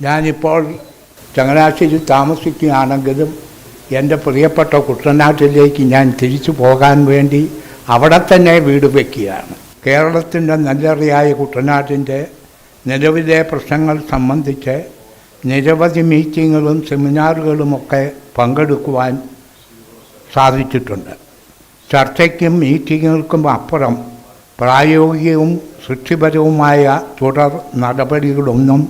ഞാനിപ്പോൾ ചങ്ങനാശ്ശേരി താമസിക്കുകയാണെങ്കിലും എന്റെ പ്രിയപ്പെട്ട കുട്ടനാട്ടിലേക്ക് ഞാൻ തിരിച്ചു പോകാൻ വേണ്ടി അവിടെ തന്നെ വീട് വയ്ക്കുകയാണ് കേരളത്തിന്റെ നല്ലറിയായ കുട്ടനാട്ടിന്റെ നിലവിലെ പ്രശ്നങ്ങൾ സംബന്ധിച്ച് നിരവധി മീറ്റിങ്ങുകളും സെമിനാറുകളുമൊക്കെ പങ്കെടുക്കുവാൻ സാധിച്ചിട്ടുണ്ട്. ചർച്ചയ്ക്കും മീറ്റിങ്ങുകൾക്കും അപ്പുറം പ്രായോഗികവും സൃഷ്ടിപരവുമായ തുടർ നടപടികളൊന്നും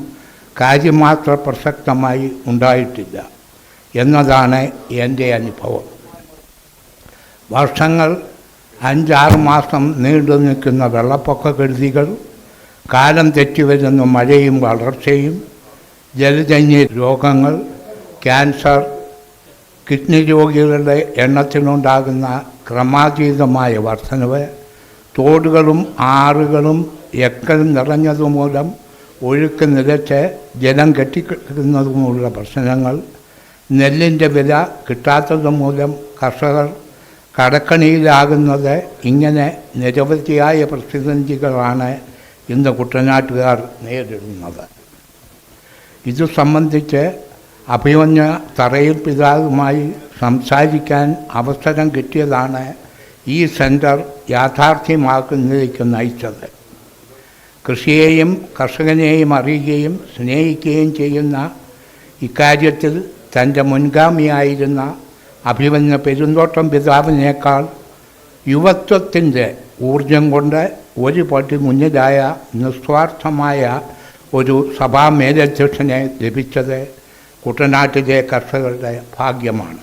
കാര്യമാത്ര പ്രസക്തമായി ഉണ്ടായിട്ടില്ല എന്നതാണ് എന്റെ അനുഭവം. വർഷങ്ങൾ അഞ്ചാറ് മാസം നീണ്ടു നിൽക്കുന്ന വെള്ളപ്പൊക്ക കെടുതികൾ കാലം തെറ്റിവരുന്ന മഴയും വളർച്ചയും ജലജന്യ രോഗങ്ങൾ ക്യാൻസർ കിഡ്നി രോഗികളുടെ എണ്ണത്തിനുണ്ടാകുന്ന ക്രമാതീതമായ വർധനവ് തോടുകളും ആറുകളും എക്കലും നിറഞ്ഞതുമൂലം ഒഴുക്ക് നിലച്ച് ജലം കെട്ടിക്കിടക്കുന്നതുമുള്ള പ്രശ്നങ്ങൾ നെല്ലിന്റെ വില കിട്ടാത്തത് മൂലം കർഷകർ കടക്കണിയിലാകുന്നത് ഇങ്ങനെ നിരവധിയായ പ്രതിസന്ധികളാണ് ഇന്ന് കുട്ടനാട്ടുകാർ നേരിടുന്നത്. ഇത് സംബന്ധിച്ച് അഭിമന്യ തറയിൽ പിതാവുമായി സംസാരിക്കാൻ അവസരം കിട്ടിയതാണ് ഈ സെന്റർ യാഥാർത്ഥ്യമാക്കുന്നതിലേക്ക് നയിച്ചത്. കൃഷിയെയും കർഷകനെയും അറിയുകയും സ്നേഹിക്കുകയും ചെയ്യുന്ന ഇക്കാര്യത്തിൽ തന്റെ മുൻഗാമിയായിരുന്ന അഭിമന്യ പെരുന്തോട്ടം പിതാവിനേക്കാൾ യുവത്വത്തിന്റെ ഊർജം കൊണ്ട് ഒരു പടി മുന്നിലായ നിസ്വാർത്ഥമായ ഒരു സഭാ മേലധ്യക്ഷനെ ലഭിച്ചത് കുട്ടനാട്ടിലെ കർഷകരുടെ ഭാഗ്യമാണ്.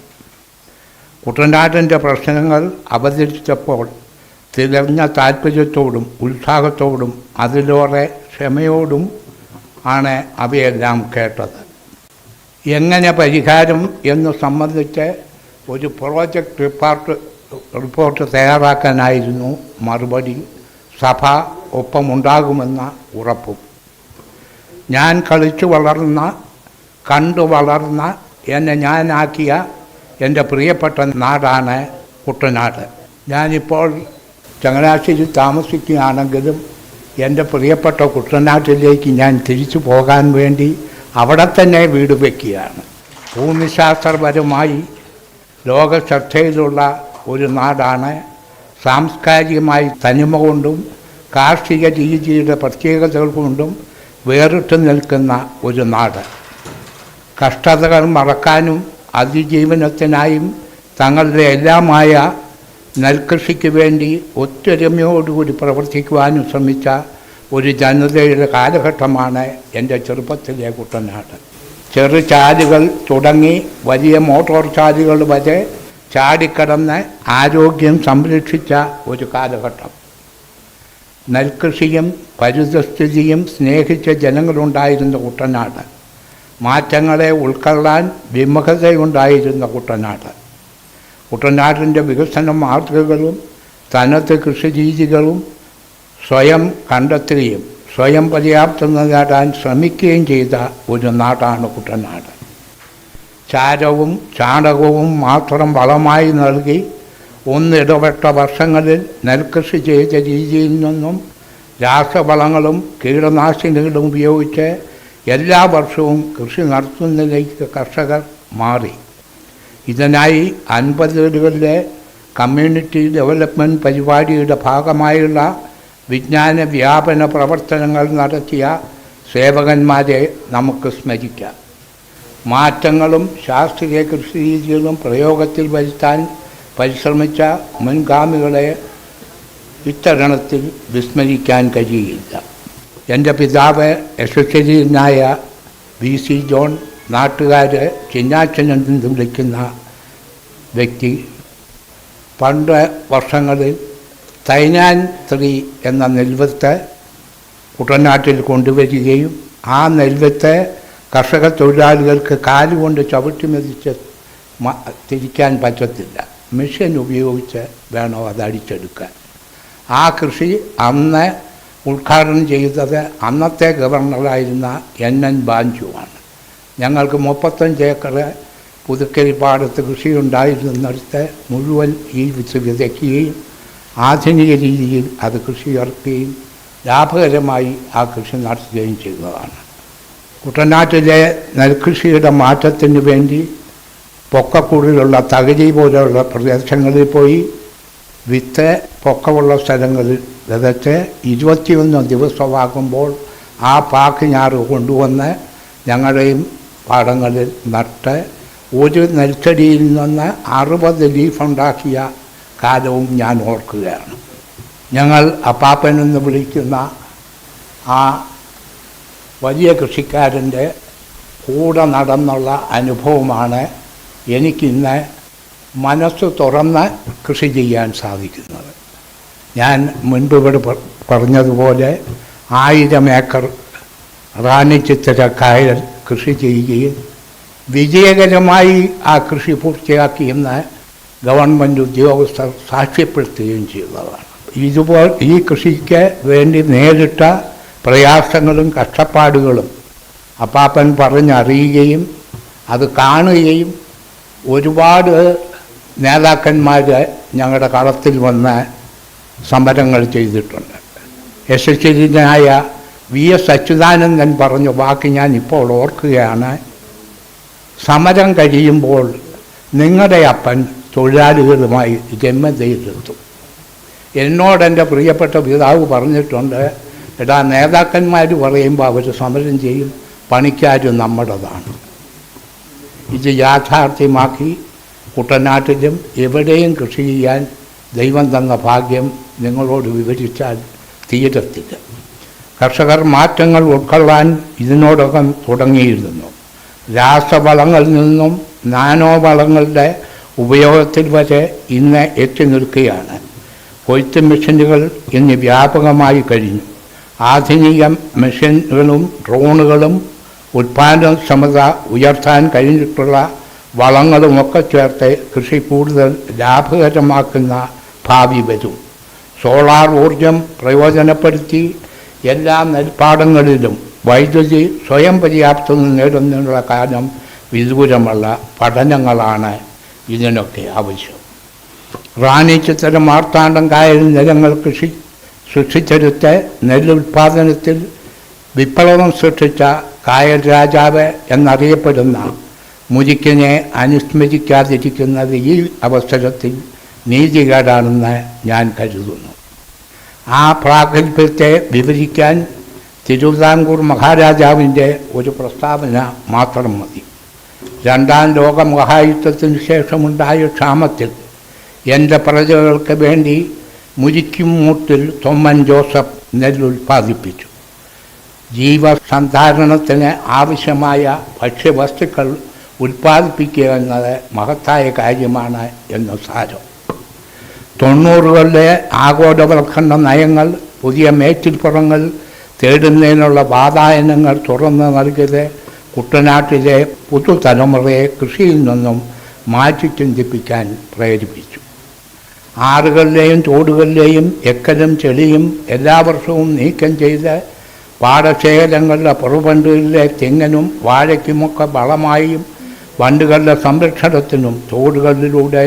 കുട്ടനാട്ടിന്റെ പ്രശ്നങ്ങൾ അവതരിച്ചപ്പോൾ തികഞ്ഞ താല്പര്യത്തോടും ഉത്സാഹത്തോടും അതിലേറെ ക്ഷമയോടും ആണ് അവയെല്ലാം കേട്ടത്. എങ്ങനെ പരിഹാരം എന്ന് സംബന്ധിച്ച് ഒരു പ്രോജക്റ്റ് റിപ്പോർട്ട് റിപ്പോർട്ട് തയ്യാറാക്കാനായിരുന്നു മറുപടി സഭ ഒപ്പമുണ്ടാകുമെന്ന ഉറപ്പും. ഞാൻ കളിച്ചു വളർന്ന കണ്ടു വളർന്ന എന്നെ ഞാനാക്കിയ എന്റെ പ്രിയപ്പെട്ട നാടാണ് കുട്ടനാട്. ഞാനിപ്പോൾ ചങ്ങനാശ്ശേരി താമസിക്കുകയാണെങ്കിലും എന്റെ പ്രിയപ്പെട്ട കുട്ടനാട്ടിലേക്ക് ഞാൻ തിരിച്ചു പോകാൻ വേണ്ടി അവിടെ തന്നെ വീട് വയ്ക്കുകയാണ് ഭൂമിശാസ്ത്രപരമായി ലോക ശ്രദ്ധയിലുള്ള ഒരു നാടാണ്. സാംസ്കാരികമായി തനിമ കൊണ്ടും കാർഷിക രീതിയുടെ പ്രത്യേകതകൾ കൊണ്ടും വേറിട്ട് നിൽക്കുന്ന ഒരു നാട്. കഷ്ടതകൾ മറക്കാനും അതിജീവനത്തിനായും തങ്ങളുടെ എല്ലാമായ നെൽകൃഷിക്ക് വേണ്ടി ഒത്തൊരുമയോടുകൂടി പ്രവർത്തിക്കുവാനും ശ്രമിച്ച ഒരു ജനതയുടെ കാലഘട്ടമാണ് എന്റെ ചെറുപ്പത്തിലെ കുട്ടനാട്. ചെറു ചാലുകൾ തുടങ്ങി വലിയ മോട്ടോർ ചാലുകൾ വരെ ചാടിക്കടന്ന് ആരോഗ്യം സംരക്ഷിച്ച ഒരു കാലഘട്ടം. നെൽകൃഷിയും പരിതസ്ഥിതിയും സ്നേഹിച്ച ജനങ്ങളുണ്ടായിരുന്ന കുട്ടനാട്. മാറ്റങ്ങളെ ഉൾക്കൊള്ളാൻ വിമുഖതയുണ്ടായിരുന്ന കുട്ടനാട്. കുട്ടനാടിന്റെ വികസന മാതൃകകളും കൃഷി രീതികളും സ്വയം കണ്ടെത്തുകയും സ്വയം പര്യാപ്തത നേടാൻ ശ്രമിക്കുകയും ചെയ്ത ഒരു നാടാണ് കുട്ടനാട്. ചാരവും ചാണകവും മാത്രം വളമായി നൽകി ഒന്നിടപെട്ട വർഷങ്ങളിൽ നെൽകൃഷി ചെയ്ത രീതിയിൽ നിന്നും രാസവളങ്ങളും കീടനാശിനികളും ഉപയോഗിച്ച് എല്ലാ വർഷവും കൃഷി നടത്തുന്നതിലേക്ക് കർഷകർ മാറി. ഇതിനായി അൻപത് വീടുകളിലെ കമ്മ്യൂണിറ്റി ഡെവലപ്മെന്റ് പരിപാടിയുടെ ഭാഗമായുള്ള വിജ്ഞാന വ്യാപന പ്രവർത്തനങ്ങൾ നടത്തിയ സേവകന്മാരെ നമുക്ക് സ്മരിക്കാം. മാറ്റങ്ങളും ശാസ്ത്രീയ കൃഷി രീതികളും പ്രയോഗത്തിൽ വരുത്താൻ പരിശ്രമിച്ച മുൻഗാമികളെ ഇത്തരണത്തിൽ വിസ്മരിക്കാൻ കഴിയില്ല. എന്റെ പിതാവ് യശസ്വരീനായ വി സി ജോൺ നാട്ടുകാർ ചിന്നാച്ചൻ എന്ന് വിളിക്കുന്ന വ്യക്തി പണ്ട് വർഷങ്ങളിൽ തൈനാൻ സ്ത്രീ എന്ന നെൽവത്തെ കുട്ടനാട്ടിൽ കൊണ്ടുവരികയും ആ നെൽവത്തെ കർഷക തൊഴിലാളികൾക്ക് കാലുകൊണ്ട് ചവിട്ടി മെതിച്ച് തിരിക്കാൻ പറ്റത്തില്ല. മെഷീൻ ഉപയോഗിച്ച് വേണോ അത് അടിച്ചെടുക്കാൻ. ആ കൃഷി അന്ന് ഉദ്ഘാടനം ചെയ്തത് അന്നത്തെ ഗവർണറായിരുന്ന എൻ എൻ ബാഞ്ചുവാണ്. ഞങ്ങൾക്ക് മുപ്പത്തഞ്ച് ഏക്കർ പുതുക്കരി പാടത്ത് കൃഷിയുണ്ടായിരുന്നിടത്ത് മുഴുവൻ ഈ വിത്ത് വിതയ്ക്കുകയും ആധുനിക രീതിയിൽ അത് കൃഷി ഇറക്കുകയും ലാഭകരമായി ആ കൃഷി നടത്തുകയും ചെയ്തതാണ്. കുട്ടനാട്ടിലെ നെൽകൃഷിയുടെ മാറ്റത്തിന് വേണ്ടി പൊക്കക്കൂടിലുള്ള തകഴി പോലെയുള്ള പ്രദേശങ്ങളിൽ പോയി വിത്ത് പൊക്കമുള്ള സ്ഥലങ്ങളിൽ വിതച്ച് ഇരുപത്തിയൊന്ന് ദിവസമാകുമ്പോൾ ആ പാക്ക് ഞാറ് കൊണ്ടുവന്ന് ഞങ്ങളുടെയും പാടങ്ങളിൽ നട്ട് ഒരു നെൽച്ചെടിയിൽ നിന്ന് അറുപത് ലീഫുണ്ടാക്കിയ കാലവും ഞാൻ ഓർക്കുകയാണ്. ഞങ്ങൾ അപ്പാപ്പൻ എന്ന് വിളിക്കുന്ന ആ വലിയ കൃഷിക്കാരന്റെ കൂടെ നടന്നുള്ള അനുഭവമാണ് എനിക്കിന്ന് മനസ്സ് തുറന്ന് കൃഷി ചെയ്യാൻ സാധിക്കുന്നത്. ഞാൻ മുൻപ് ഇവിടെ പറഞ്ഞതുപോലെ ആയിരം ഏക്കർ റാണി ചിത്തിര കായൽ കൃഷി ചെയ്യുകയും വിജയകരമായി ആ കൃഷി പൂർത്തിയാക്കിയെന്ന് ഗവൺമെന്റ് ഉദ്യോഗസ്ഥർ സാക്ഷ്യപ്പെടുത്തുകയും ചെയ്യുന്നതാണ് ഇതുപോലെ ഈ കൃഷിക്ക് വേണ്ടി നേരിട്ട പ്രയാസങ്ങളും കഷ്ടപ്പാടുകളും അപ്പാപ്പൻ പറഞ്ഞറിയുകയും അത് കാണുകയും ഒരുപാട് നേതാക്കന്മാർ ഞങ്ങളുടെ കളത്തിൽ വന്ന് സമരങ്ങൾ ചെയ്തിട്ടുണ്ട്. യശസ്വരനായ വി എസ് അച്യുതാനന്ദൻ പറഞ്ഞ വാക്ക് ഞാൻ ഇപ്പോൾ ഓർക്കുകയാണ്. സമരം കഴിയുമ്പോൾ നിങ്ങളുടെ അപ്പൻ തൊഴിലാളികളുമായി രമ്യതയിലെത്തും എന്നോട് എന്റെ പ്രിയപ്പെട്ട പിതാവ് പറഞ്ഞിട്ടുണ്ട് എടാ നേതാക്കന്മാർ പറയുമ്പോൾ അവർ സമരം ചെയ്യും പണിക്കാർ നമ്മുടേതാണ്. ഇത് യാഥാർത്ഥ്യമാക്കി കുട്ടനാട്ടിലും എവിടെയും കൃഷി ചെയ്യാൻ ദൈവം തന്ന ഭാഗ്യം നിങ്ങളോട് വിവരിച്ചാൽ തീരത്തില്ല. കർഷകർ മാറ്റങ്ങൾ ഉൾക്കൊള്ളാൻ ഇതിനോടകം തുടങ്ങിയിരുന്നു. രാസവളങ്ങളിൽ നിന്നും നാനോ വളങ്ങളുടെ ഉപയോഗത്തിൽ വരെ ഇന്ന് എത്തി നിൽക്കുകയാണ്. കൊയ്ത്ത് മെഷീനുകൾ ഇന്ന് വ്യാപകമായി കഴിഞ്ഞു. ആധുനിക മെഷീനുകളും ഡ്രോണുകളും ഉൽപാദനക്ഷമത ഉയർത്താൻ കഴിഞ്ഞിട്ടുള്ള വളങ്ങളുമൊക്കെ ചേർത്ത് കൃഷി കൂടുതൽ ലാഭകരമാക്കുന്ന ഭാവി വരും. സോളാർ ഊർജം പ്രയോജനപ്പെടുത്തി എല്ലാ നെൽപ്പാടങ്ങളിലും വൈദ്യുതി സ്വയം പര്യാപ്തത നേടുന്നതിനുള്ള കാരണം വിദൂരമുള്ള പഠനങ്ങളാണ് ഇതിനൊക്കെ ആവശ്യം. റാണി ചിത്തര മാർത്താണ്ഡം കായൽ നിലങ്ങൾ കൃഷി സൃഷ്ടിച്ചെടുത്ത് നെല്ലുൽപാദനത്തിൽ വിപ്ലവം സൃഷ്ടിച്ച കായൽ രാജാവ് എന്നറിയപ്പെടുന്ന മുരിക്കിനെ അനുസ്മരിക്കാതിരിക്കുന്നത് ഈ അവസരത്തിൽ നീതികേടാണെന്ന് ഞാൻ കരുതുന്നു. ആ പ്രാഗൽഭ്യത്തെ വിവരിക്കാൻ തിരുവിതാംകൂർ മഹാരാജാവിന്റെ ഒരു പ്രസ്താവന മാത്രം മതി. രണ്ടാം ലോക മഹായുദ്ധത്തിന് ശേഷമുണ്ടായ ക്ഷാമത്തിൽ എന്റെ പ്രജകൾക്ക് വേണ്ടി മുരിക്കും മൂട്ടിൽ തൊമ്മൻ ജോസഫ് നെല്ലുൽപ്പാദിപ്പിച്ചു. ജീവസന്ധാരണത്തിന് ആവശ്യമായ ഭക്ഷ്യവസ്തുക്കൾ ഉൽപ്പാദിപ്പിക്കുക എന്നത് മഹത്തായ കാര്യമാണ് എന്ന് സാരം. തൊണ്ണൂറുകളിലെ ആഗോളവൽക്കരണ നയങ്ങൾ പുതിയ മേച്ചിൽപ്പുറങ്ങൾ തേടുന്നതിനുള്ള വാതായനങ്ങൾ തുറന്നു നൽകിയത് കുട്ടനാട്ടിലെ പുതുതലമുറയെ കൃഷിയിൽ നിന്നും മാറ്റി ചിന്തിപ്പിക്കാൻ പ്രേരിപ്പിച്ചു. ആറുകളിലെയും തോടുകളിലെയും എക്കലും ചെളിയും എല്ലാ വർഷവും നീക്കം ചെയ്ത് പാടശേഖരങ്ങളുടെ പുറപണ്ടുകളിലെ തെങ്ങിനും വാഴയ്ക്കുമൊക്കെ വളമായും വണ്ടുകളുടെ സംരക്ഷണത്തിനും തോടുകളിലൂടെ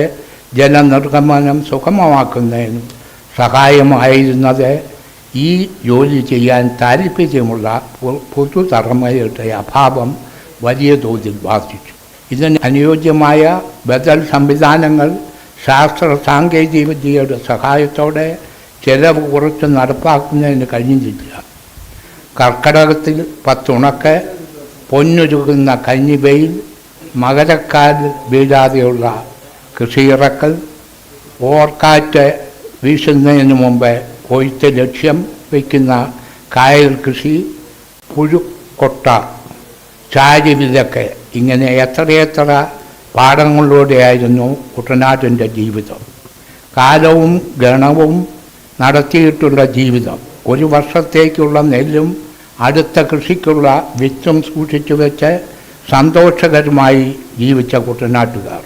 ജലനിർഗമനം സുഗമമാക്കുന്നതിനും സഹായമായിരുന്നത് ഈ ജോലി ചെയ്യാൻ താല്പര്യമുള്ള പുതുതലമുറയുടെ അഭാവം വലിയ തോതിൽ ബാധിച്ചു. ഇതിന് അനുയോജ്യമായ ബദൽ സംവിധാനങ്ങൾ ശാസ്ത്ര സാങ്കേതിക വിദ്യയുടെ സഹായത്തോടെ ചെലവ് കുറച്ച് നടപ്പാക്കുന്നതിന് കഴിഞ്ഞിട്ടില്ല. കർക്കടകത്തിൽ പത്തുണക്ക് പൊന്നുരുകുന്ന കഞ്ഞിവയിൽ മകരക്കാലിൽ വീഴാതെയുള്ള കൃഷിയിറക്കൽ ഓർക്കാറ്റ് വീശുന്നതിന് മുമ്പ് കൊയ്ത്ത് ലക്ഷ്യം വയ്ക്കുന്ന കായൽ കൃഷി പുഴുക്കൊട്ട ചാരി വിതക്ക് ഇങ്ങനെ എത്രയെത്ര പാഠങ്ങളിലൂടെയായിരുന്നു കുട്ടനാട്ടിന്റെ ജീവിതം. കാലവും ഗണവും നടത്തിയിട്ടുള്ള ജീവിതം. ഒരു വർഷത്തേക്കുള്ള നെല്ലും അടുത്ത കൃഷിക്കുള്ള വിത്തും സൂക്ഷിച്ചു വെച്ച് സന്തോഷകരമായി ജീവിച്ച കുട്ടനാട്ടുകാർ.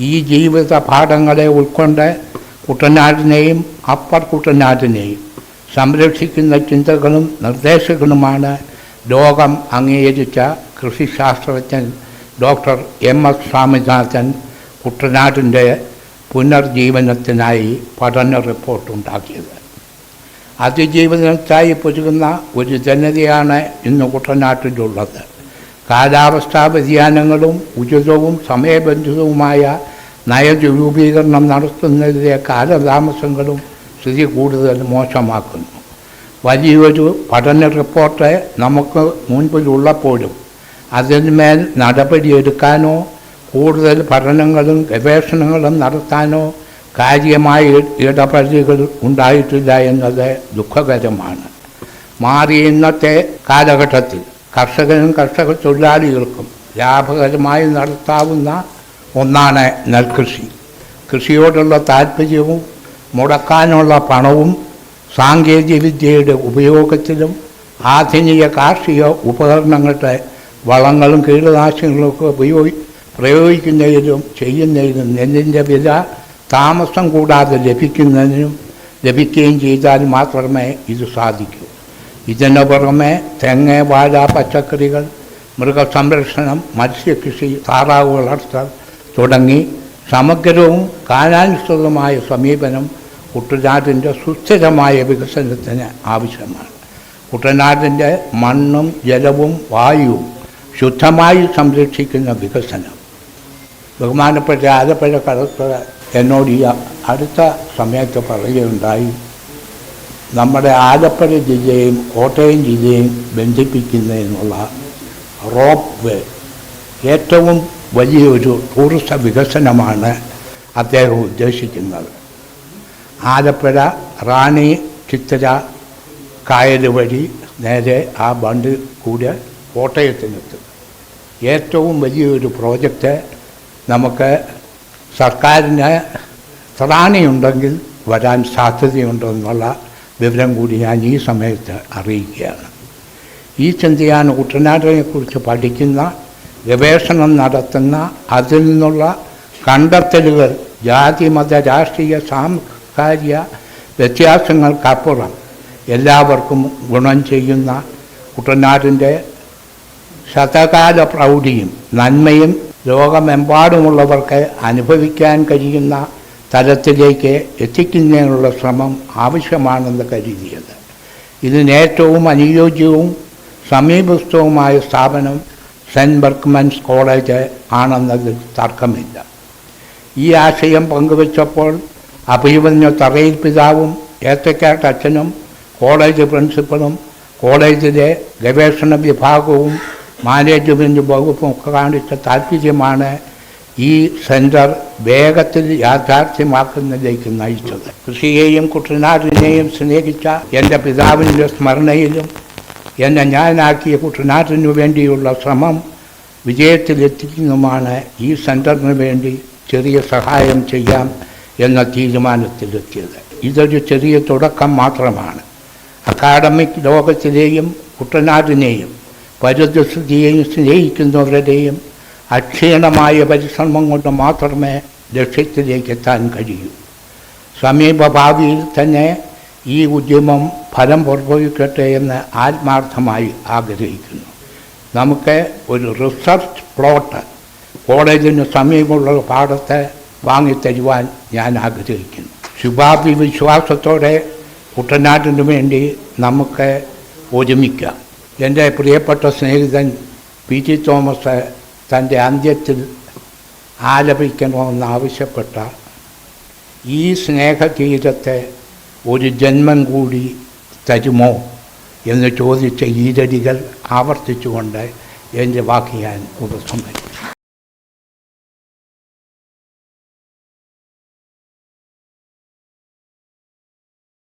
ഈ ജീവിത പാഠങ്ങളെ ഉൾക്കൊണ്ട് കുട്ടനാടിനെയും അപ്പർ കുട്ടനാടിനെയും സംരക്ഷിക്കുന്ന ചിന്തകളും നിർദ്ദേശങ്ങളുമാണ് ലോകം അംഗീകരിച്ച കൃഷിശാസ്ത്രജ്ഞൻ ഡോക്ടർ എം എസ് സ്വാമിനാഥൻ കുട്ടനാടിന്റെ പുനർജീവനത്തിനായി പഠന റിപ്പോർട്ടുണ്ടാക്കിയത് അതിജീവനത്തിനായി പൊരുകുന്ന ഒരു ജനതയാണ് ഇന്ന് കുട്ടനാട്ടിലുള്ളത്. കാലാവസ്ഥാ വ്യതിയാനങ്ങളും ഉചിതവും സമയബന്ധിതവുമായ നയരൂപീകരണം നടത്തുന്നതിലെ കാലതാമസങ്ങളും സ്ഥിതി കൂടുതൽ മോശമാക്കുന്നു. വലിയൊരു പഠന റിപ്പോർട്ട് നമുക്ക് മുൻപിലുള്ളപ്പോഴും അതിന്മേൽ നടപടിയെടുക്കാനോ കൂടുതൽ പഠനങ്ങളും ഗവേഷണങ്ങളും നടത്താനോ കാര്യമായ ഇടപെടലുകൾ ഉണ്ടായിട്ടില്ല എന്നത് ദുഃഖകരമാണ്. മാറി ഇന്നത്തെ കാലഘട്ടത്തിൽ കർഷകനും കർഷക തൊഴിലാളികൾക്കും ലാഭകരമായി നടത്താവുന്ന ഒന്നാണ് നെൽകൃഷി. കൃഷിയോടുള്ള താല്പര്യവും മുടക്കാനുള്ള പണവും സാങ്കേതികവിദ്യയുടെ ഉപയോഗത്തിലും ആധുനിക കാർഷിക ഉപകരണങ്ങളുടെ വളങ്ങളും കീടനാശിനികളൊക്കെ ഉപയോഗി പ്രയോഗിക്കുന്നതിലും ചെയ്യുന്നതിലും നെല്ലിന്റെ വില താമസം കൂടാതെ ലഭിക്കുന്നതിനും ലഭിക്കുകയും ചെയ്താൽ മാത്രമേ ഇത് സാധിക്കൂ. ഇതിന് പുറമെ തെങ്ങ് വാഴ പച്ചക്കറികൾ മൃഗസംരക്ഷണം മത്സ്യകൃഷി താറാവ് വളർത്തൽ തുടങ്ങി സമഗ്രവും കാലാനുസൃതമായ സമീപനം കുട്ടനാടിന്റെ സുസ്ഥിരമായ വികസനത്തിന് ആവശ്യമാണ്. കുട്ടനാടിന്റെ മണ്ണും ജലവും വായുവും ശുദ്ധമായി സംരക്ഷിക്കുന്ന വികസനം. ബഹുമാനപ്പെട്ട ആലപ്പുഴ കളക്ടർ എന്നോട് ഈ അടുത്ത സമയത്ത് പറയുകയുണ്ടായി. നമ്മുടെ ആലപ്പുഴ ജില്ലയും കോട്ടയം ജില്ലയും ബന്ധിപ്പിക്കുന്നതിനുള്ള റോപ്പ് വേ ഏറ്റവും വലിയൊരു ടൂറിസ്റ്റ് വികസനമാണ് അദ്ദേഹം ഉദ്ദേശിക്കുന്നത്. ആലപ്പുഴ റാണി ചിത്തര കായൽ വഴി നേരെ ആ ബണ്ട് കൂടെ കോട്ടയത്തിനെത്തും. ഏറ്റവും വലിയൊരു പ്രോജക്റ്റ് നമുക്ക് സർക്കാരിന് ത്രാണിയുണ്ടെങ്കിൽ വരാൻ സാധ്യതയുണ്ടെന്നുള്ള വിവരം കൂടി ഞാൻ ഈ സമയത്ത് അറിയിക്കുകയാണ്. ഈ ചിന്തയാൻ കുട്ടനാടിനെക്കുറിച്ച് പഠിക്കുന്ന ഗവേഷണം നടത്തുന്ന അതിൽ നിന്നുള്ള കണ്ടെത്തലുകൾ ജാതി മത രാഷ്ട്രീയ സാംസ്കാരിക വ്യത്യാസങ്ങൾക്കപ്പുറം എല്ലാവർക്കും ഗുണം ചെയ്യുന്ന കുട്ടനാടിന്റെ ശതകാല പ്രൗഢിയും നന്മയും ലോകമെമ്പാടുമുള്ളവർക്ക് അനുഭവിക്കാൻ കഴിയുന്ന തലത്തിലേക്ക് എത്തിക്കുന്നതിനുള്ള ശ്രമം ആവശ്യമാണെന്ന് കരുതിയത്. ഇതിന് ഏറ്റവും അനുയോജ്യവും സമീപസ്ഥവുമായ സ്ഥാപനം സെന്റ് ബർക്ക്മൻസ് കോളേജ് ആണെന്നതിൽ തർക്കമില്ല. ഈ ആശയം പങ്കുവച്ചപ്പോൾ അഭിമന്യ തറയിൽ പിതാവും ഏത്തക്കാട്ട് അച്ഛനും കോളേജ് പ്രിൻസിപ്പളും കോളേജിലെ ഗവേഷണ വിഭാഗവും മാനേജ്മെന്റ് വകുപ്പും ഒക്കെ കാണിച്ച താല്പര്യമാണ് ഈ സെന്റർ വേഗത്തിൽ യാഥാർത്ഥ്യമാക്കുന്നതിലേക്ക് നയിച്ചത്. കൃഷിയെയും കുട്ടനാടിനെയും സ്നേഹിച്ച എന്റെ പിതാവിന്റെ സ്മരണയിലും എന്നെ ഞാനാക്കിയ കുട്ടനാട്ടിനു വേണ്ടിയുള്ള ശ്രമം വിജയത്തിലെത്തിക്കുന്നതുമാണ് ഈ സെന്ററിന് വേണ്ടി ചെറിയ സഹായം ചെയ്യാം എന്ന തീരുമാനത്തിലെത്തിയത്. ഇതൊരു ചെറിയ തുടക്കം മാത്രമാണ്. അക്കാഡമിക് ലോകത്തിലെയും കുട്ടനാടിനെയും പരിതസ്ഥിതിയെയും സ്നേഹിക്കുന്നവരുടെയും അക്ഷീണമായ പരിശ്രമം കൊണ്ട് മാത്രമേ ലക്ഷ്യത്തിലേക്ക് എത്താൻ കഴിയൂ. സമീപ ഭാവിയിൽ തന്നെ ഈ ഉദ്യമം ഫലം പുറപ്പെടുവിക്കട്ടെ എന്ന് ആത്മാർത്ഥമായി ആഗ്രഹിക്കുന്നു. നമുക്ക് ഒരു റിസർച്ച് പ്ലോട്ട് കോളേജിന് സമീപമുള്ള പാടത്ത് വാങ്ങിത്തരുവാൻ ഞാൻ ആഗ്രഹിക്കുന്നു. ശുഭാപ്തി വിശ്വാസത്തോടെ കുട്ടനാട്ടിനു വേണ്ടി നമുക്ക് ഒരുമിക്കാം. എന്റെ പ്രിയപ്പെട്ട സ്നേഹിതൻ പി ജി തോമസ് തന്റെ അന്ത്യത്തിൽ ആലപിക്കണമെന്നാവശ്യപ്പെട്ട ഈ സ്നേഹഗീതത്തെ ഒരു ജന്മം കൂടി തരുമോ എന്ന് ചോദിച്ച ഈരടികൾ ആവർത്തിച്ചുകൊണ്ട് എന്റെ വാക്ക് ഞാൻ ഉപസംഹരിക്കും.